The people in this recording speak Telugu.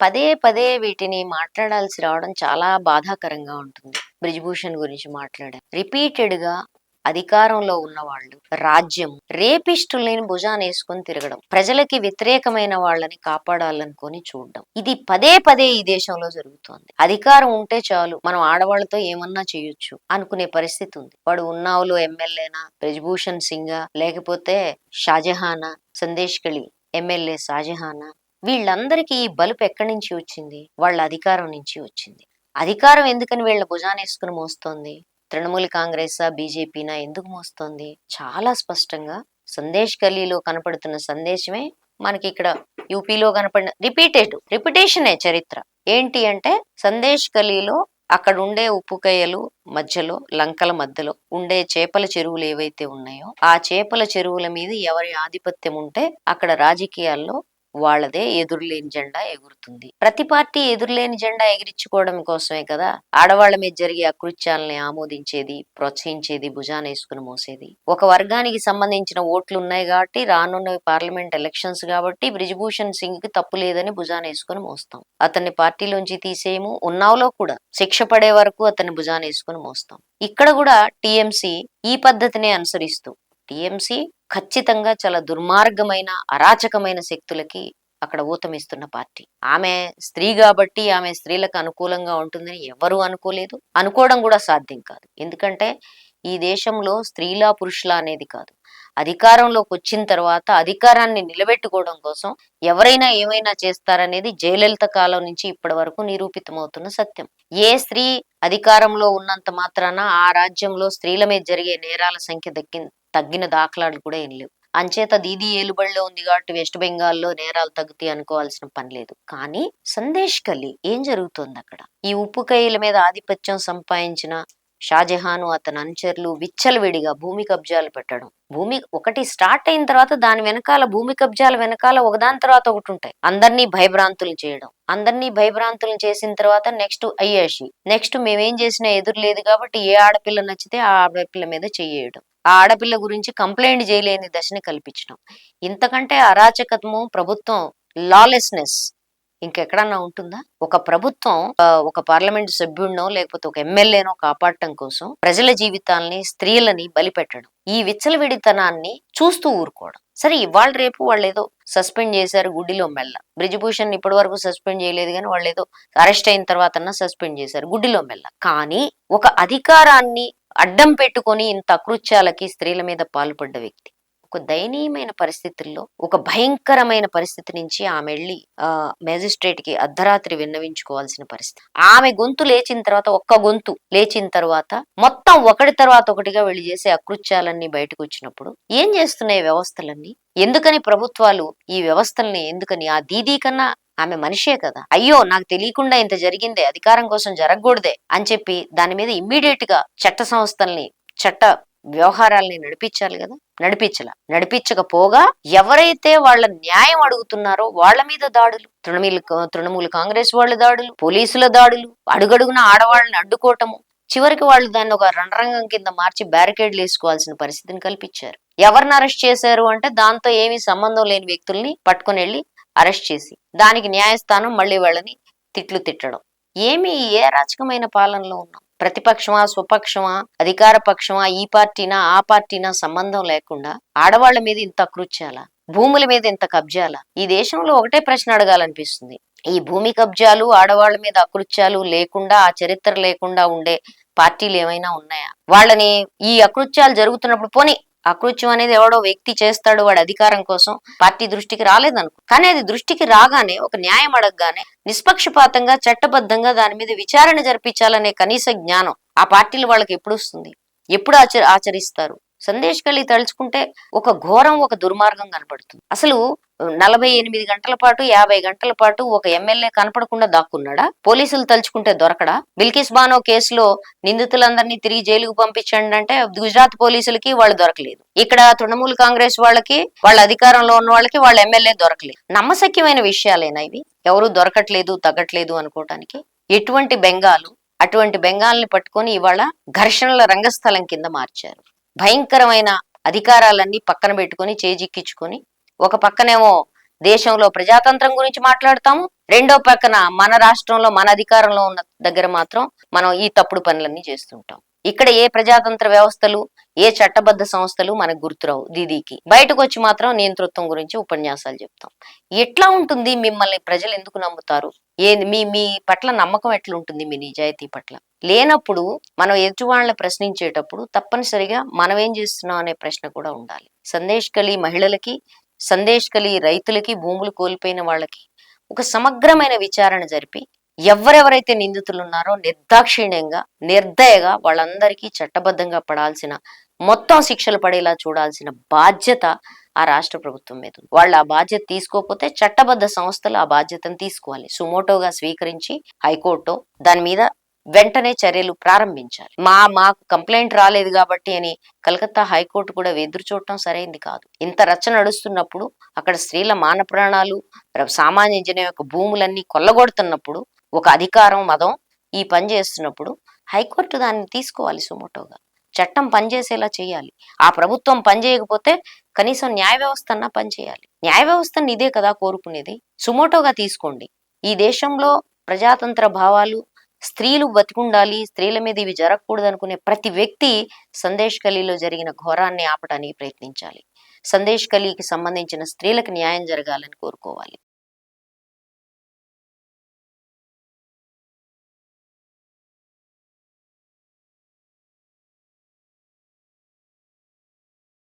పదే పదే వీటిని మాట్లాడాల్సి రావడం చాలా బాధాకరంగా ఉంటుంది. బ్రిజ్భూషణ్ గురించి మాట్లాడారు రిపీటెడ్గా అధికారంలో ఉన్న వాళ్ళు రాజ్యం రేపిస్టుల్ని భుజాన్ని వేసుకొని తిరగడం ప్రజలకి వ్యతిరేకమైన వాళ్ళని కాపాడాలనుకొని చూడడం. ఇది పదే పదే ఈ దేశంలో జరుగుతోంది. అధికారం ఉంటే చాలు మనం ఆడవాళ్ళతో ఏమన్నా చేయొచ్చు అనుకునే పరిస్థితి ఉంది. వాడు ఉన్నావులో ఎమ్మెల్యేనా బ్రిజ్భూషణ్ సింగా లేకపోతే షాజహానా సందేశ్ కళి ఎమ్మెల్యే షాజహానా వీళ్ళందరికీ ఈ బలుపు ఎక్కడి నుంచి వచ్చింది? వాళ్ళ అధికారం నుంచి వచ్చింది. అధికారం ఎందుకని వీళ్ళ భుజానేసుకుని మోస్తోంది? తృణమూల్ కాంగ్రెస్ బీజేపీనా ఎందుకు మోస్తోంది? చాలా స్పష్టంగా సందేశ్ గలీలో కనపడుతున్న సందేశమే మనకి ఇక్కడ యూపీలో కనపడిన రిపీటెడ్ రిపిటేషనే చరిత్ర. ఏంటి అంటే సందేశ్ గలీలో అక్కడ ఉండే ఉప్పుకయ్యలు మధ్యలో లంకల మధ్యలో ఉండే చేపల చెరువులు ఏవైతే ఉన్నాయో ఆ చేపల చెరువుల మీద ఎవరి ఆధిపత్యం ఉంటే అక్కడ రాజకీయాల్లో వాళ్ళదే ఎదురులేని జెండా ఎగురుతుంది. ప్రతి పార్టీ ఎదురులేని జెండా ఎగిరించుకోవడం కోసమే కదా ఆడవాళ్ళ మీద జరిగే అకృత్యాలని ఆమోదించేది ప్రోత్సహించేది భుజాన వేసుకుని మోసేది. ఒక వర్గానికి సంబంధించిన ఓట్లు ఉన్నాయి కాబట్టి రానున్న పార్లమెంట్ ఎలక్షన్స్ కాబట్టి బ్రిజ్భూషణ్ సింగ్కి తప్పు లేదని భుజాన వేసుకుని మోస్తాం. అతన్ని పార్టీలోంచి తీసేయము ఉన్నావులో కూడా శిక్ష పడే వరకు అతన్ని భుజాన వేసుకుని మోస్తాం. ఇక్కడ కూడా టిఎంసి ఈ పద్ధతినే అనుసరిస్తూ టిఎంసి ఖచ్చితంగా చాలా దుర్మార్గమైన అరాచకమైన శక్తులకి అక్కడ ఊతమిస్తున్న పార్టీ. ఆమె స్త్రీ కాబట్టి ఆమె స్త్రీలకు అనుకూలంగా ఉంటుందని ఎవరూ అనుకోలేదు. అనుకోవడం కూడా సాధ్యం కాదు. ఎందుకంటే ఈ దేశంలో స్త్రీలా పురుషులా అనేది కాదు. అధికారంలోకి వచ్చిన తర్వాత అధికారాన్ని నిలబెట్టుకోవడం కోసం ఎవరైనా ఏమైనా చేస్తారనేది జయలలిత కాలం నుంచి ఇప్పటి వరకు నిరూపితమవుతున్న సత్యం. ఏ స్త్రీ అధికారంలో ఉన్నంత మాత్రాన ఆ రాజ్యంలో స్త్రీల మీద జరిగే నేరాల సంఖ్య దక్కి తగ్గిన దాఖలాలు కూడా ఏం లేవు. అంచేత దీది ఏలుబడిలో ఉంది కాబట్టి వెస్ట్ బెంగాల్లో నేరాలు తగ్గుతాయి అనుకోవాల్సిన పని లేదు. కానీ సందేశ్ కలి ఏం జరుగుతోంది అక్కడ? ఈ ఉప్పు కయ్యల మీద ఆధిపత్యం సంపాదించిన షాజహాను అతని అనుచరులు విచ్చలవిడిగా భూమి కబ్జాలు పెట్టడం. భూమి ఒకటి స్టార్ట్ అయిన తర్వాత దాని వెనకాల భూమి కబ్జాల వెనకాల ఒకదాని తర్వాత ఒకటి ఉంటాయి. అందరినీ భయభ్రాంతులు చేయడం. అందరినీ భయభ్రాంతులు చేసిన తర్వాత నెక్స్ట్ అయ్యాషి. నెక్స్ట్ మేమేం చేసినా ఎదురు లేదు కాబట్టి ఏ ఆడపిల్ల నచ్చితే ఆ ఆడపిల్ల మీద చెయ్యడం ఆ ఆడపిల్ల గురించి కంప్లైంట్ చేయలేని దశని కల్పించడం ఇంతకంటే అరాచకత్వము ప్రభుత్వం లాలెస్నెస్ ఇంకెక్కడన్నా ఉంటుందా? ఒక ప్రభుత్వం ఆ, ఒక పార్లమెంట్ సభ్యుడినో లేకపోతే ఒక ఎమ్మెల్యేనో కాపాడటం కోసం ప్రజల జీవితాల్ని స్త్రీలని బలిపెట్టడం. ఈ విచ్చలవిడితనాన్ని చూస్తూ ఊరుకోవడం. సరే ఇవాళ రేపు వాళ్ళు ఏదో సస్పెండ్ చేశారు గుడ్డిలో మెల్ల. బ్రిజ్భూషణ్ ఇప్పటి వరకు సస్పెండ్ చేయలేదు కానీ వాళ్ళు ఏదో అరెస్ట్ అయిన తర్వాత సస్పెండ్ చేశారు గుడ్డిలో మెల్ల. కానీ ఒక అధికారాన్ని అడ్డం పెట్టుకొని ఇంత అకృత్యాలకి స్త్రీల మీద పాల్పడ్డ వ్యక్తి. ఒక దయనీయమైన పరిస్థితుల్లో ఒక భయంకరమైన పరిస్థితి నుంచి ఆమె వెళ్ళి ఆ మేజిస్ట్రేట్కి అర్ధరాత్రి విన్నవించుకోవాల్సిన పరిస్థితి. ఆమె గొంతు లేచిన తర్వాత ఒక్క గొంతు లేచిన తర్వాత మొత్తం ఒకటి తర్వాత ఒకటిగా వెళ్ళి చేసే అకృత్యాలన్నీ బయటకు వచ్చినప్పుడు ఏం చేస్తున్నాయి వ్యవస్థలన్నీ? ఎందుకని ప్రభుత్వాలు ఈ వ్యవస్థల్ని ఎందుకని? ఆ దీదీ కన్నా ఆమె మనిషే కదా. అయ్యో నాకు తెలియకుండా ఇంత జరిగిందే అధికారం కోసం జరగకూడదే అని చెప్పి దాని మీద ఇమ్మీడియట్గా చట్ట సంస్థల్ని చట్ట వ్యవహారాల్ని నడిపించాలి కదా? నడిపించలా. నడిపించకపోగా ఎవరైతే వాళ్ళ న్యాయం అడుగుతున్నారో వాళ్ళ మీద దాడులు తృణమూల తృణమూల కాంగ్రెస్ వాళ్ళ దాడులు పోలీసుల దాడులు అడుగడుగున ఆడవాళ్ళని అడ్డుకోవటము చివరికి వాళ్ళు దాన్ని ఒక రణరంగం కింద మార్చి బ్యారికేడ్లు వేసుకోవాల్సిన పరిస్థితిని కల్పించారు. ఎవరిని అరెస్ట్ చేశారు అంటే దాంతో ఏమీ సంబంధం లేని వ్యక్తుల్ని పట్టుకొని వెళ్ళి అరెస్ట్ చేసి దానికి న్యాయస్థానం మళ్ళీ వాళ్ళని తిట్లు తిట్టడం. ఏమి ఏ రాజకమైన పాలనలో ఉన్నాం? ప్రతిపక్షమా స్వపక్షమా అధికార పక్షమా ఈ పార్టీనా ఆ పార్టీనా సంబంధం లేకుండా ఆడవాళ్ళ మీద ఇంత అకృత్యాల భూముల మీద ఇంత కబ్జాల ఈ దేశంలో ఒకటే ప్రశ్న అడగాలనిపిస్తుంది. ఈ భూమి కబ్జాలు ఆడవాళ్ళ మీద అకృత్యాలు లేకుండా ఆ చరిత్ర లేకుండా ఉండే పార్టీలు ఏమైనా ఉన్నాయా? వాళ్ళని ఈ అకృత్యాలు జరుగుతున్నప్పుడు పోనీ అకృత్యం అనేది ఎవడో వ్యక్తి చేస్తాడు వాడి అధికారం కోసం పార్టీ దృష్టికి రాలేదనుకో. కానీ అది దృష్టికి రాగానే ఒక న్యాయం అడగగానే నిష్పక్షపాతంగా చట్టబద్ధంగా దాని మీద విచారణ జరిపించాలనే కనీస జ్ఞానం ఆ పార్టీలు వాళ్ళకి ఎప్పుడు వస్తుంది? ఎప్పుడు ఆచ ఆచరిస్తారు? సందేశ్ కళ్ళి తలుచుకుంటే ఒక ఘోరం ఒక దుర్మార్గం కనపడుతుంది అసలు నలభై ఎనిమిది గంటల పాటు యాభై గంటల పాటు ఒక ఎమ్మెల్యే కనపడకుండా దాక్కున్నాడా? పోలీసులు తలుచుకుంటే దొరకడా? బిల్కిస్ బానో కేసులో నిందితులందరినీ తిరిగి జైలుకు పంపించండి అంటే గుజరాత్ పోలీసులకి వాళ్ళు దొరకలేదు. ఇక్కడ తృణమూల్ కాంగ్రెస్ వాళ్ళకి వాళ్ళ అధికారంలో ఉన్న వాళ్ళకి వాళ్ళ ఎమ్మెల్యే దొరకలేదు. నమ్మశక్యమైన విషయాలేనా ఇవి? ఎవరు దొరకట్లేదు తగ్గట్లేదు అనుకోవటానికి? ఎటువంటి బెంగాలు అటువంటి బెంగాల్ని పట్టుకొని ఇవాళ ఘర్షణల రంగస్థలం కింద మార్చారు. భయంకరమైన అధికారాలన్నీ పక్కన పెట్టుకొని చేజిక్కించుకొని ఒక పక్కనేమో దేశంలో ప్రజాతంత్రం గురించి మాట్లాడతాము రెండో పక్కన మన రాష్ట్రంలో మన అధికారంలో ఉన్న దగ్గర మాత్రం మనం ఈ తప్పుడు పనులన్నీ చేస్తుంటాం. ఇక్కడ ఏ ప్రజాతంత్ర వ్యవస్థలు ఏ చట్టబద్ధ సంస్థలు మనకు గుర్తురావు దీదీకి. బయటకు వచ్చి మాత్రం నియంతృత్వం గురించి ఉపన్యాసాలు చెప్తాం. ఎట్లా ఉంటుంది మిమ్మల్ని ప్రజలు ఎందుకు నమ్ముతారు? ఏ మీ మీ పట్ల నమ్మకం ఎట్లుంటుంది మీ నిజాయితీ పట్ల? లేనప్పుడు మనం ఎదుటివాళ్ళని ప్రశ్నించేటప్పుడు తప్పనిసరిగా మనం ఏం చేస్తున్నాం అనే ప్రశ్న కూడా ఉండాలి. సందేశ్ కలి మహిళలకి సందేశ్ కలి రైతులకి భూములు కోల్పోయిన వాళ్ళకి ఒక సమగ్రమైన విచారణ జరిపి ఎవరెవరైతే నిందితులు ఉన్నారో నిర్దాక్షిణ్యంగా నిర్దయగా వాళ్ళందరికీ చట్టబద్ధంగా పడాల్సిన మొత్తం శిక్షలు పడేలా చూడాల్సిన బాధ్యత ఆ రాష్ట్ర ప్రభుత్వం మీద ఉంది. వాళ్ళు ఆ బాధ్యత తీసుకోకపోతే చట్టబద్ధ సంస్థలు ఆ బాధ్యతను తీసుకోవాలి సుమోటోగా స్వీకరించి హైకోర్టు దాని మీద వెంటనే చర్యలు ప్రారంభించాలి. మా మాకు కంప్లైంట్ రాలేదు కాబట్టి అని కలకత్తా హైకోర్టు కూడా ఎదురు చూడటం సరైంది కాదు. ఇంత రచ్చ నడుస్తున్నప్పుడు అక్కడ స్త్రీల మాన ప్రాణాలు సామాన్య జనం యొక్క భూములన్నీ కొల్లగొడుతున్నప్పుడు ఒక అధికారం మదం ఈ పని చేస్తున్నప్పుడు హైకోర్టు దాన్ని తీసుకోవాలి సుమోటోగా. చట్టం పనిచేసేలా చేయాలి. ఆ ప్రభుత్వం పనిచేయకపోతే కనీసం న్యాయ వ్యవస్థ అన్నా పనిచేయాలి న్యాయ వ్యవస్థను ఇదే కదా కోరుకునేది? సుమోటోగా తీసుకోండి. ఈ దేశంలో ప్రజాతంత్ర భావాలు స్త్రీలు బతికుండాలి స్త్రీల మీద ఇవి జరగకూడదు అనుకునే ప్రతి వ్యక్తి సందేశ్ కలీలో జరిగిన ఘోరాన్ని ఆపడానికి ప్రయత్నించాలి. సందేశ్ కలీకి సంబంధించిన స్త్రీలకు న్యాయం జరగాలని కోరుకోవాలి.